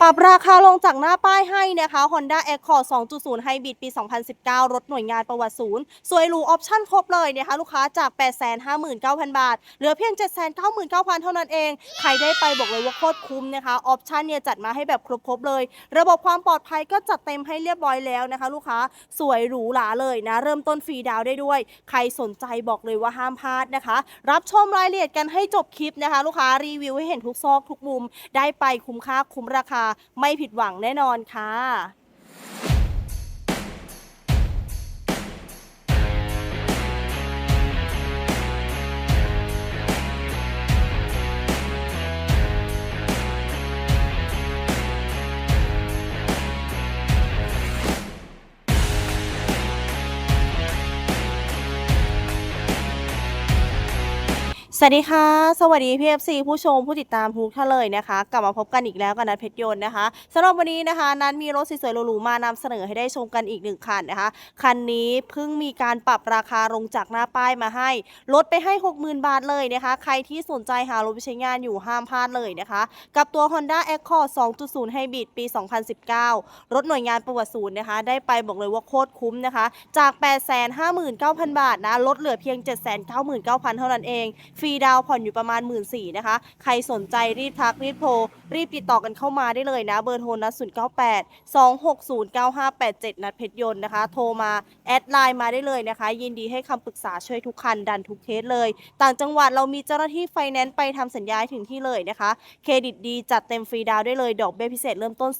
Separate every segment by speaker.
Speaker 1: ปรับราคาลงจากหน้าป้ายให้นะคะ Honda Accord 2.0 Hybrid ปี 2019 รถหน่วยงานประวัติศูนย์ สวยหรูออปชั่นครบเลยนะคะ ลูกค้าจาก 859,000 บาท เหลือเพียง 799,000 เท่านั้นเอง ใครได้ไปบอกเลยว่าโคตรคุ้มนะคะ ออปชั่นเนี่ยจัดมาให้แบบครบๆเลย ระบบความปลอดภัยก็จัดเต็มให้เรียบร้อยแล้วนะคะ ลูกค้าสวยหรูหราเลยนะ เริ่มต้นฟรีดาวได้ด้วย ใครสนใจบอกเลยว่าห้ามพลาดนะคะ รับชมรายละเอียดกันให้จบคลิปนะคะ ลูกค้ารีวิวให้เห็นทุกซอกทุกมุม ได้ไปคุ้มค่าคุ้มราคาไม่ผิดหวังแน่นอนค่ะ สวัสดีค่ะ สวัสดีพีเอฟซีผู้ชมผู้ติดตามทุกท่านเลยนะคะ กลับมาพบกันอีกแล้วกับนัทเพชรยนต์นะคะสำหรับวันนี้นะคะนัทมีรถสวยๆหรูๆมานำเสนอให้ได้ชมกันอีกหนึ่งคันนะคะ คันนี้เพิ่งมีการปรับราคาลงจากหน้าป้ายมาให้ ลดไปให้ 60,000 บาทเลยนะคะ ใครที่สนใจหารถไปใช้งานอยู่ห้ามพลาดเลยนะคะ กับตัว Honda Accord 2.0 Hybrid ปี 2019 รถหน่วยงานประวัติศูนย์นะคะ ได้ไปบอกเลยว่าโคตรคุ้มนะคะ จาก 859,000 บาทนะลดเหลือเพียง 799,000 เท่านั้นเองฟรีดาวผ่อนอยู่ประมาณ 1 4ื่นนะคะ ใครสนใจรีบทักรีบโทร รีบติดต่อกันเข้ามาได้เลยนะ เบอร์โทรนัด098 260 9587 นัดเพชรยนต์นะคะ โทรมา แอดไลน์มาได้เลยนะคะ ยินดีให้คำปรึกษาช่วยทุกคัน ดันทุกเคสเลย ต่างจังหวัดเรามีเจ้าหน้าที่ไฟแนนซ์ไปทำสัญญาให้ถึงที่เลยนะคะ เครดิตดีจัดเต็มฟรีดาวได้เลย ดอกเบี้ยพิเศษเริ่มต้น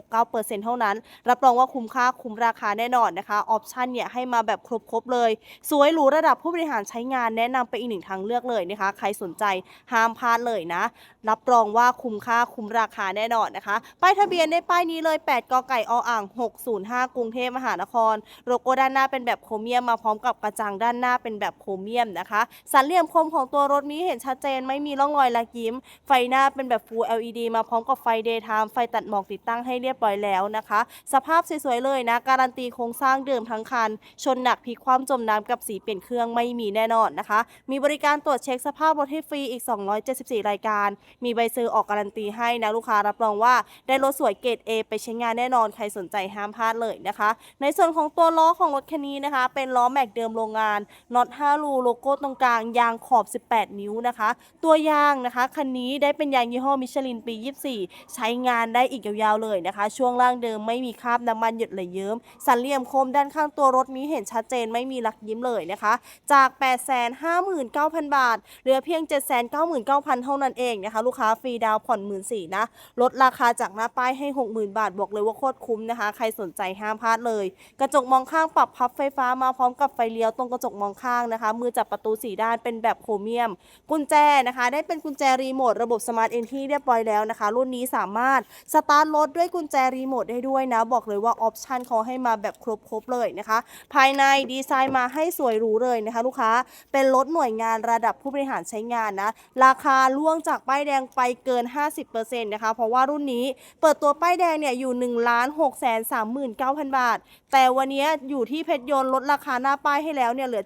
Speaker 1: 2.69%เท่านั้น รับรองว่าคุ้มค่าคุ้มราคาแน่นอนนะคะ ออปชั่นเนี่ยให้มาแบบครบๆเลย สวยหรูระดับผู้บริหารใช้งานแนะนำไปอีกหนึ่งทางเลือกเลยนะคะ ใครสนใจห้ามพลาดเลยนะ รับรองว่าคุ้มค่าคุ้มราคาแน่นอนนะคะป้ายทะเบียนได้ป้ายนี้เลย 8กไก่ออ่าง 605 กรุงเทพมหานคร โลโก้ด้านหน้าเป็นแบบโครเมียมมาพร้อมกับกระจังด้านหน้าเป็นแบบโครเมียมนะคะสันเหลี่ยมคมของตัวรถนี้เห็นชัดเจนไม่มีร่องรอยลักยิ้ม ไฟหน้าเป็นแบบ Full LED มาพร้อมกับไฟ Daytime ไฟตัดหมอกติดตั้งให้เรียบร้อยแล้วนะคะ สภาพสวยๆเลยนะ การันตีโครงสร้างเดิมทั้งคัน ชนหนักพลิกคว่ำจมน้ำกับสีเปลี่ยนเครื่องไม่มีแน่นอนนะคะ มีบริการตรวจเช็ค็คสภาพรถให้ฟรีอีก 274 รายการ มีใบซื้อออกการันตีให้นะลูกค้ารับรองว่าได้รถสวยเกรด A ไปใช้งานแน่นอนใครสนใจห้ามพลาดเลยนะคะ ในส่วนของตัวล้อของรถคันนี้นะคะ เป็นล้อแม็กเดิมโรงงานน็อต5รูโลโก้ตรงกลางยางขอบ 18 นิ้วนะคะ ตัวยางนะคะคันนี้ได้เป็นยางยี่ห้อมิชลินปี 24 ใช้งานได้อีกยาวๆเลยนะคะ ช่วงล่างเดิมไม่มีคราบน้ำมันหยดไหลเยิ้มสันเหลี่ยมคมด้านข้างตัวรถนี้เห็นชัดเจนไม่มีลักยิ้มเลยนะคะ จาก 859,000 บาทเหลือเพียง 799,000 เท่านั้นเองนะคะ ลูกค้าฟรีดาวผ่อน 1 4ื่นนะ ลดราคาจากหน้าป้ายให้ 60,000 บาท บอกเลยว่าโคตรคุ้มนะคะ ใครสนใจห้ามพลาดเลย กระจกมองข้างปรับพับไฟฟ้ามาพร้อมกับไฟเลี้ยวตรงกระจกมองข้างนะคะ มือจับประตูสีด้านเป็นแบบโครเมียม กุญแจนะคะ ได้เป็นกุญแจรีโมทระบบสมาร์ทเอนที่เรียบร้อยแล้วนะคะ รุ่นนี้สามารถสตาร์ทรถด้วยกุญแจรีโมทได้ด้วยนะ บอกเลยว่าออปชันเขาให้มาแบบครบๆเลยนะคะ ภายในดีไซน์มาให้สวยหรูเลยนะคะ ลูกค้าเป็นรถหน่วยงานระดับผู้บริหารใช้งานนะ ราคาล่วงจากป้ายแดงไปเกิน 50%นะคะ เพราะว่ารุ่นนี้เปิดตัวป้ายแดงเนี่ยอยู่ 1 6 3 9 0 0 0 บาท แต่วันนี้อยู่ที่เพชรยนต์ลดราคาหน้าป้ายให้แล้วเนี่ยเหลือ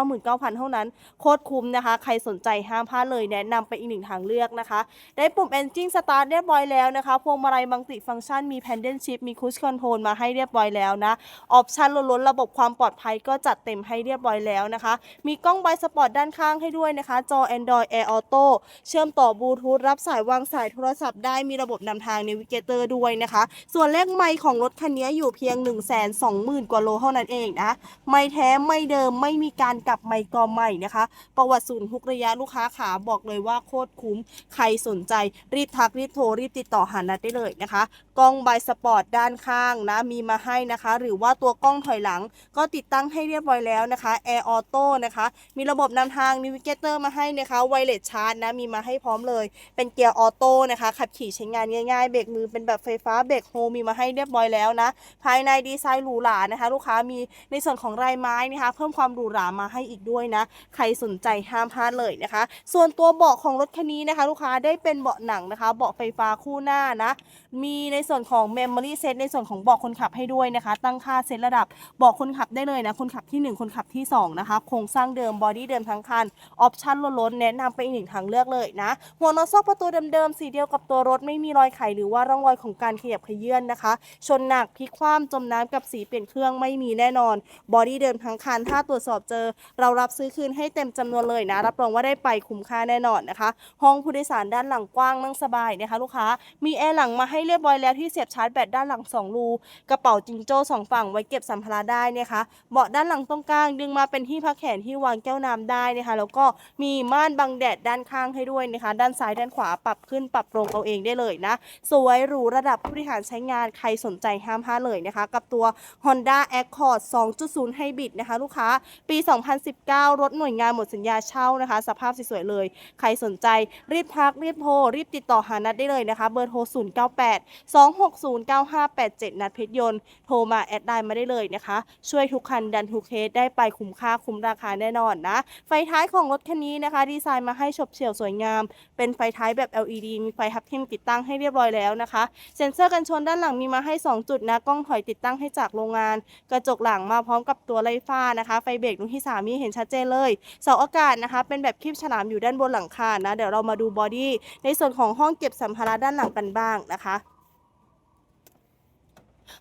Speaker 1: 799,000 เท่านั้น โคตรคุ้มนะคะ ใครสนใจห้ามพลาดเลยแนะนำไปอีกหนึ่งทางเลือกนะคะ ได้ปุ่ม Engine Start เรียบร้อยแล้วนะคะพวงมาลัยมังติฟังก์ชันมี Pendant Shift มี Cruise Control มาให้เรียบร้อยแล้วนะออปชันล้นระบบความปลอดภัยก็จัดเต็มให้เรียบร้อยแล้วนะคะ มีกล้องไบสปอร์ตด้านข้างให้ด้วยนะคะจอ Android Air Auto เชื่อมต่อบลูทูธรับสายวางสายโทรศัพท์ได้มีระบบนำทาง Navigator ด้วยนะคะ ส่วนเลขไมค์ของรถคันนี้อยู่เพียง 1 2 0 0 0 0 กว่าโลเท่านั้นเองนะ ไม่แท้ไม่เดิมไม่มีการกลับไมค์กอใหม่นะคะ ประวัติศูนย์ทุกระยะลูกค้าขาบอกเลยว่าโคตรคุ้ม ใครสนใจรีบทักรีบโทรรีบติดต่อหานัดได้เลยนะคะกล้องไบสปอร์ตด้านข้างนะมีมาให้นะคะ หรือว่าตัวกล้องถอยหลังก็ติดตั้งให้เรียบร้อยแล้วนะคะ Air Auto นะคะ มีระบบนำทางนีวิเกเตอร์ Navigator มาให้นะคะ Wireless Charge นะมีมาให้พร้อมเลย เป็นเกียร์ออโต้นะคะขับขี่ใช้งานง่ายๆเบรกมือเป็นแบบไฟฟ้าเบรกโฮมีมาให้เรียบร้อยแล้วนะ ภายในดีไซน์หรูหรานะคะ ลูกค้ามีในส่วนของลายไม้นะคะ เพิ่มความหรูหรามาให้อีกด้วยนะ ใครสนใจห้ามพลาดเลยนะคะ ส่วนตัวเบาะของรถคันนี้นะคะ ลูกค้าได้เป็นเบาะหนังนะคะ เบาะไฟฟ้าคู่หน้านะ มีในส่วนของ Memory Set ในส่วนของเบาะคนขับให้ด้วยนะคะ ตั้งค่าเซตระดับเบาะคนขับได้เลยนะคนขับทีหนึ่1 คนขับที่ 2 นะคะโครงสร้างเดิมบอดี้เดิมทั้งคันออปชั่นล้นๆแนะนำไปอีกหนึ่งทางเลือกเลยนะ หัวน็อตซอกประตูเดิมๆสีเดียวกับตัวรถไม่มีรอยไขหรือว่าร่องรอยของการขยับขยื่นนะคะ ชนหนักพลิกคว่ำจมน้ำกับสีเปลี่ยนเครื่องไม่มีแน่นอน บอดี้เดิมทั้งคันถ้าตรวจสอบเจอ เรารับซื้อคืนให้เต็มจำนวนเลยนะ รับรองว่าได้ไปคุ้มค่าแน่นอนนะคะ ห้องผู้โดยสารด้านหลังกว้างนั่งสบายนะคะลูกค้า มีแอร์หลังมาให้เรียบร้อยแล้วที่เสียบชาร์จแบตด้านหลัง 2 รู กระเป๋าจิงโจ้สองฝั่งไว้เก็บสัมภาระได้นะคะ เบาะด้านหลังตรงกลางดึงมาเป็นที่พักแขนที่วางแก้วน้ำได้นะคะ แล้วก็มีม่านบังแดดด้านข้างให้ด้วยนะคะ ด้านซ้ายด้านขวาปรับขึ้นปรับลงเอาเองได้เลยนะ สวยหรูระดับผู้บริหารใช้งานใครสนใจห้ามพลาดเลยนะคะ กับตัว Honda Accord 2.0 Hybrid นะคะ ลูกค้าปี 2019 รถหน่วยงานหมดสัญญาเช่านะคะ สภาพสวยๆเลย ใครสนใจรีบทักรีบโทรรีบติดต่อหานัดได้เลยนะคะ เบอร์โทร 098 260 9587 นัดเพชรยนต์โทรมาแอดไลน์มาได้เลยนะคะ ช่วยทุกคันดันทุกเคสได้ไปคุ้มค่าคุ้มราคาแน่นอนนะ ไฟท้ายของรถคันนี้นะคะ ดีไซน์มาให้ฉบเฉี่ยวสวยงาม เป็นไฟท้ายแบบ LED มีไฟทับทิมติดตั้งให้เรียบร้อยแล้วนะคะ เซ็นเซอร์กันชนด้านหลังมีมาให้ 2 จุดนะ กล้องถอยติดตั้งให้จากโรงงาน กระจกหลังมาพร้อมกับตัวไล่ฟ้านะคะ ไฟเบรกตรงที่สามีเห็นชัดเจนเลยเสาอากาศนะคะ เป็นแบบคลิปฉลามอยู่ด้านบนหลังคานะ เดี๋ยวเรามาดูบอดี้ในส่วนของห้องเก็บสัมภาระด้านหลังกันบ้างนะคะ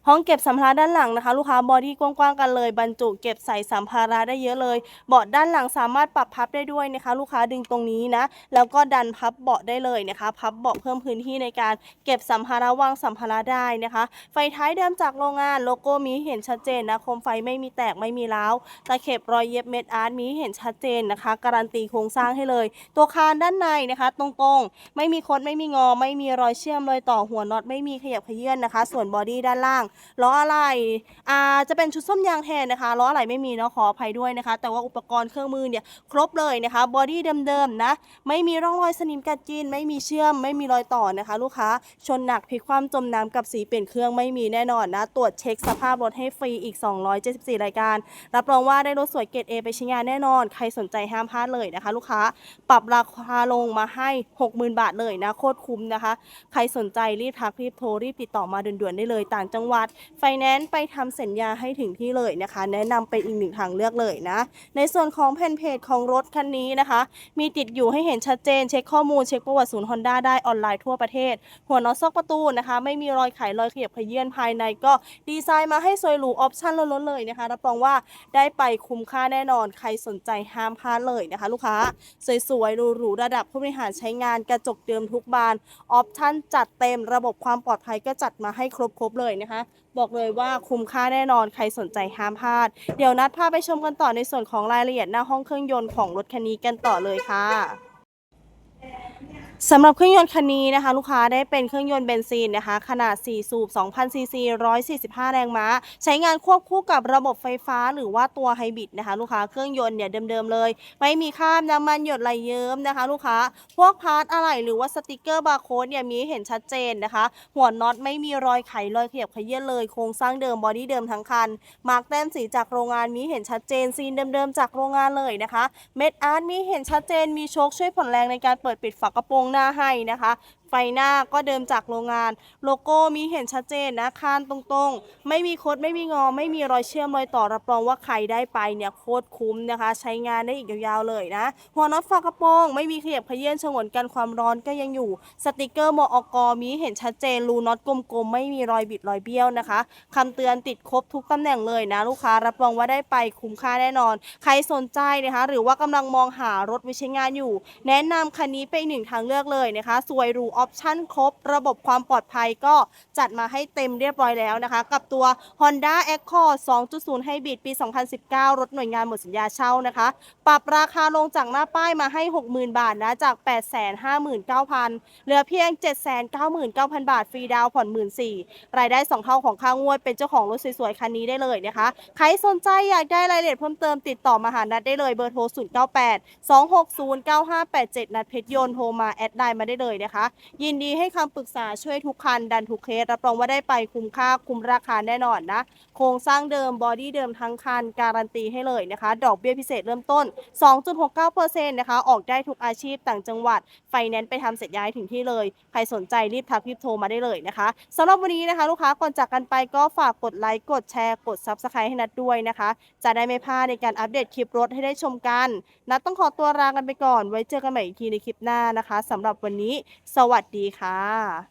Speaker 1: ห้องเก็บสัมภาระด้านหลังนะคะ ลูกค้าบอดี้กว้างๆกันเลย บรรจุเก็บใส่สัมภาระได้เยอะเลย เบาะด้านหลังสามารถปรับพับได้ด้วยนะคะ ลูกค้าดึงตรงนี้นะ แล้วก็ดันพับเบาะได้เลยนะคะ พับเบาะเพิ่มพื้นที่ในการเก็บสัมภาระวางสัมภาระได้นะคะ ไฟท้ายเดิมจากโรงงานโลโก้มีเห็นชัดเจนนะ โคมไฟไม่มีแตกไม่มีร้าวตะเข็บรอยเย็บเม็ดอาร์ตมีเห็นชัดเจนนะคะ การันตีโครงสร้างให้เลย ตัวคานด้านในนะคะ ตรงๆ ไม่มีคดไม่มีงอ ไม่มีรอยเชื่อมรอยต่อหัวน็อตไม่มีขยับขยื่นนะคะ ส่วนบอดี้ด้านล่างล้ออะไรอ่าจะเป็นชุดส้มยางแทนนะคะล้ออะไรไม่มีเนาะขออภัยด้วยนะคะ แต่ว่าอุปกรณ์เครื่องมือเนี่ยครบเลยนะคะบอดี้เดิมๆนะไม่มีร่องรอยสนิมกัดกินไม่มีเชื่อม ไม่มีรอยต่อนะคะ ลูกค้าชนหนักพลิกคว่ำจมน้ำกับสีเปลี่ยนเครื่องไม่มีแน่นอนนะตรวจเช็คสภาพรถให้ฟรีอีก 274 รายการ รับรองว่าได้รถสวยเกรด A ไปใช้งานแน่นอน ใครสนใจห้ามพลาดเลยนะคะ ลูกค้าปรับราคาลงมาให้ 60,000 บาทเลยนะโคตรคุ้มนะคะ ใครสนใจรีบทักรีบโทรรีบติดต่อมาด่วนๆได้เลยต่างจังหวัดไฟแนนซ์ไปทำสัญญาให้ถึงที่เลยนะคะ แนะนำเป็นอีกหนึ่งทางเลือกเลยนะ ในส่วนของแผ่นเพจของรถคันนี้นะคะ มีติดอยู่ให้เห็นชัดเจน เช็คข้อมูลเช็คประวัติศูนย์ฮอนด้าได้ออนไลน์ทั่วประเทศ หัวน็อตซอกประตูนะคะ ไม่มีรอยไขรอยเขยับเขยื่อนภายในก็ดีไซน์มาให้สวยหรูออปชั่นล้นๆเลยนะคะรับรองว่าได้ไปคุ้มค่าแน่นอนใครสนใจห้ามพลาดเลยนะคะ ลูกค้าสวยๆหรูๆระดับผู้บริหารใช้งานกระจกเดิมทุกบานออปชั่นจัดเต็มระบบความปลอดภัยก็จัดมาให้ครบๆเลยนะคะบอกเลยว่าคุ้มค่าแน่นอนใครสนใจห้ามพลาด เดี๋ยวนัดพาไปชมกันต่อในส่วนของรายละเอียดหน้าห้องเครื่องยนต์ของรถคันนี้กันต่อเลยค่ะ สำหรับเครื่องยนต์คันนี้นะคะ ลูกค้าได้เป็นเครื่องยนต์เบนซินนะคะ ขนาด 4 สูบ 2,000 ซีซี 145 แรงม้า ใช้งานควบคู่กับระบบไฟฟ้าหรือว่าตัวไฮบริดนะคะ ลูกค้าเครื่องยนต์เนี่ยเดิมๆเลย ไม่มีคราบน้ำมันหยดไหลเยิ้มนะคะ ลูกค้าพวกพาร์ทอะไหล่หรือว่าสติกเกอร์บาร์โค้ดเนี่ยมีเห็นชัดเจนนะคะ หัวน็อตไม่มีรอยไขรอยเขยับเขยื่นเลยโครงสร้างเดิมบอดี้เดิมทั้งคันมาร์กแต้มสีจากโรงงานมีเห็นชัดเจนซีนเดิมๆจากโรงงานเลยนะคะเม็ดอาร์ตมีเห็นชัดเจนมีโชคช่วยผ่อนแรงในการเปิดปิดฝากระโปรงหน้าให้นะคะ ไฟหน้าก็เดิมจากโรงงาน โลโก้มีเห็นชัดเจนนะคานตรงๆ ไม่มีคดไม่มีงอ ไม่มีรอยเชื่อมรอยต่อรับรองว่าใครได้ไปเนี่ยโคตรคุ้มนะคะ ใช้งานได้อีกยาวๆเลยนะ หัวน็อตฝากระโปรงไม่มีขยับเขยื่อนฉงนกันความร้อนก็ยังอยู่ สติกเกอร์มอกมีเห็นชัดเจนรูน็อตกลมๆไม่มีรอยบิดรอยเบี้ยวนะคะคำเตือนติดครบทุกตำแหน่งเลยนะลูกค้ารับรองว่าได้ไปคุ้มค่าแน่นอน ใครสนใจนะคะหรือว่ากำลังมองหารถไว้ใช้งานอยู่ แนะนำคันนี้เป็นหนึ่งทางเลือกเลยนะคะสวยหรูอออปชั่นครบ ระบบความปลอดภัยก็จัดมาให้เต็มเรียบร้อยแล้วนะคะ กับตัว Honda Accord 2.0 Hybrid ปี 2019 รถหน่วยงานหมดสัญญาเช่านะคะ ปรับราคาลงจากหน้าป้ายมาให้ 60,000 บาทนะ จาก 859,000 เหลือเพียง 799,000 บาท ฟรีดาวผ่อน 14,000 รายได้ 2 เท่าของค่างวด เป็นเจ้าของรถสวยๆ คันนี้ได้เลยนะคะ ใครสนใจอยากได้รายละเอียดเพิ่มเติมติดต่อมาหานัดได้เลยเบอร์โทร 098 260 9587 นัดเพชรยนโทรมาแอดไลน์มาได้เลยนะคะยินดีให้คำปรึกษาช่วยทุกคันดันทุกเคสรับรองว่าได้ไปคุ้มค่าคุ้มราคาแน่นอนนะ โครงสร้างเดิมบอดี้เดิมทั้งคันการันตีให้เลยนะคะ ดอกเบี้ยพิเศษเริ่มต้น 2.69%นะคะ ออกได้ทุกอาชีพต่างจังหวัด ไฟแนนซ์ไปทำเสร็จย้ายถึงที่เลย ใครสนใจรีบทักรีบโทรมาได้เลยนะคะสำหรับวันนี้นะคะลูกค้าก่อนจากกันไปก็ฝากกดไลค์กดแชร์กด Subscribe ให้นัดด้วยนะคะ จะได้ไม่พลาดในการอัปเดตคลิปรถให้ได้ชมกันนัดต้องขอตัวลากันไปก่อน ไว้เจอกันใหม่อีกทีในคลิปหน้านะคะสำหรับวันนี้ สวัสดีค่ะ